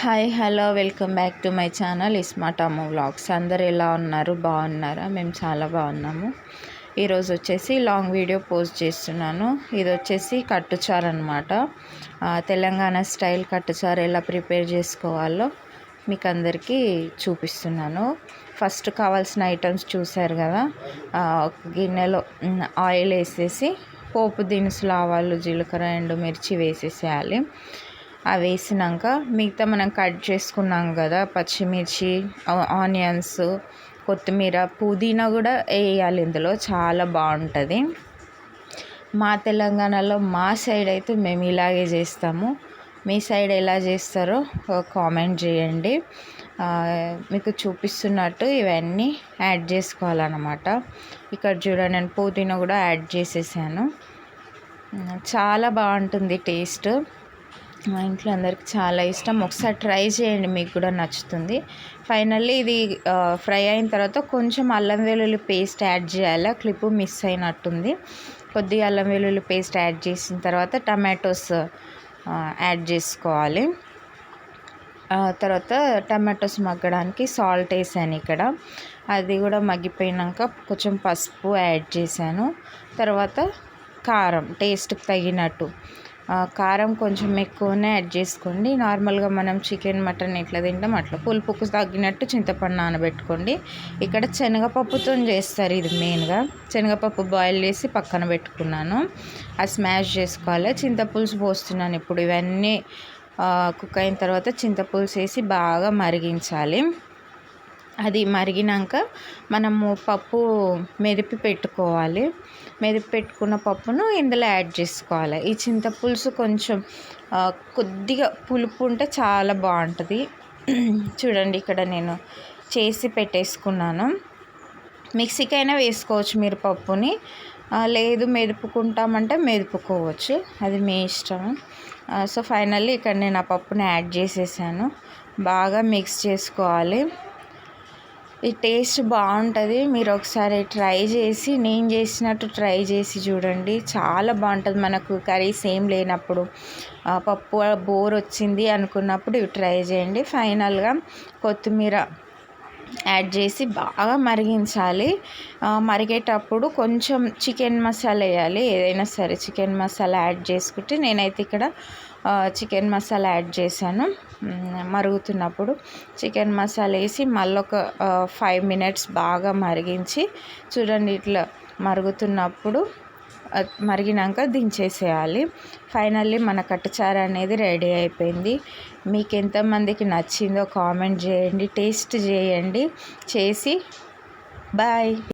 Hi hello welcome back to my channel Ismart Amma vlogs. అందరు ఎలా ఉన్నారు? బాగున్నారా? మేము చాలా బాగున్నాము. ఈరోజు వచ్చేసి లాంగ్ వీడియో పోస్ట్ చేస్తున్నాను. ఇది వచ్చేసి కట్టుచారు అనమాట తెలంగాణ స్టైల్ కట్టుచారు ఎలా ప్రిపేర్ చేసుకోవాలో మీకు అందరికీ చూపిస్తున్నాను. ఫస్ట్ కావాల్సిన ఐటమ్స్ చూసారు కదా? గిన్నెలో ఆయిల్ వేసేసి పోపు దినుసులు ఆవాలు జీలకర్ర ఎండుమిర్చి వేసేసేయాలి. అవి వేసినాక మిగతా మనం కట్ చేసుకున్నాం కదా పచ్చిమిర్చి ఆనియన్స్ కొత్తిమీర పుదీనా కూడా వేయాలి ఇందులో. చాలా బాగుంటుంది. మా తెలంగాణలో మా సైడ్ అయితే మేము ఇలాగే చేస్తాము. మీ సైడ్ ఎలా చేస్తారో కామెంట్ చేయండి. మీకు చూపిస్తున్నట్టు ఇవన్నీ యాడ్ చేసుకోవాలన్నమాట. ఇక్కడ చూడండి నేను పుదీనా కూడా యాడ్ చేసేసాను. చాలా బాగుంటుంది టేస్ట్. మా ఇంట్లో అందరికి చాలా ఇష్టం. ఒకసారి ట్రై చేయండి మీకు కూడా నచ్చుతుంది. ఫైనల్లీ ఇది ఫ్రై అయిన తర్వాత కొంచెం అల్లం వెల్లుల్లి పేస్ట్ యాడ్ చేయాలి? క్లిప్ మిస్ అయినట్టుంది. కొద్దిగా అల్లం వెల్లుల్లి పేస్ట్ యాడ్ చేసిన తర్వాత టమాటోస్ యాడ్ చేసుకోవాలి. తర్వాత టమాటోస్ మగ్గడానికి సాల్ట్ వేసాను ఇక్కడ. అది కూడా మగ్గిపోయినాక కొంచెం పసుపు యాడ్ చేశాను. తర్వాత కారం టేస్ట్కి తగినట్టు. కారం కొంచెం ఎక్కువనే యాడ్ చేసుకోండి. నార్మల్గా మనం చికెన్ మటన్ ఎట్లా తింటాం. అట్లా పులుపుకు తగ్గినట్టు చింతపండు నానబెట్టుకోండి. ఇక్కడ శనగపప్పుతో చేస్తారు ఇది మెయిన్గా శనగపప్పు బాయిల్ చేసి పక్కన పెట్టుకున్నాను. అది స్మాష్ చేసుకోవాలి. చింతపులుసు పోస్తున్నాను ఇప్పుడు. ఇవన్నీ కుక్ అయిన తర్వాత చింతపులుసు వేసి బాగా మరిగించాలి. అది మరిగినాక మనము పప్పు మెదిపి పెట్టుకోవాలి. మెదిపి పెట్టుకున్న పప్పును ఇందులో యాడ్ చేసుకోవాలి. ఈ చింతపులుసు కొంచెం కొద్దిగా పులుపు ఉంటే చాలా బాగుంటుంది. చూడండి ఇక్కడ నేను చేసి పెట్టేసుకున్నాను. మిక్సీకైనా వేసుకోవచ్చు మీరు పప్పుని. లేదు మెదుపుకుంటామంటే మెదుపుకోవచ్చు. అది మీ ఇష్టం. సో ఫైనల్లీ ఇక్కడ నేను ఆ పప్పుని యాడ్ చేసేసాను. బాగా మిక్స్ చేసుకోవాలి. ఈ టేస్ట్ బాగుంటుంది. మీరు ఒకసారి ట్రై చేసి నేను చేసినట్టు ట్రై చేసి చూడండి. చాలా బాగుంటుంది మనకు కర్రీస్ ఏం లేనప్పుడు. పప్పు బోర్ వచ్చింది అనుకున్నప్పుడు ఇవి ట్రై చేయండి. ఫైనల్గా కొత్తిమీర యాడ్ చేసి బాగా మరిగించాలి. మరిగేటప్పుడు కొంచెం చికెన్ మసాలా వేయాలి. ఏదైనా సరే చికెన్ మసాలా యాడ్ చేసుకుంటే నేనైతే ఇక్కడ చికెన్ మసాలా యాడ్ చేశాను. మరుగుతున్నప్పుడు చికెన్ మసాలా వేసి మళ్ళీ ఒక ఫైవ్ మినిట్స్ బాగా మరిగించి చూడండి ఇట్లా మరుగుతున్నప్పుడు మరిగినాక దించేసేయాలి. ఫైనల్లీ మన కట్టచార అనేది రెడీ అయిపోయింది. మీకు ఎంతమందికి నచ్చిందో కామెంట్ చేయండి టేస్ట్ చేయండి చేసి బాయ్.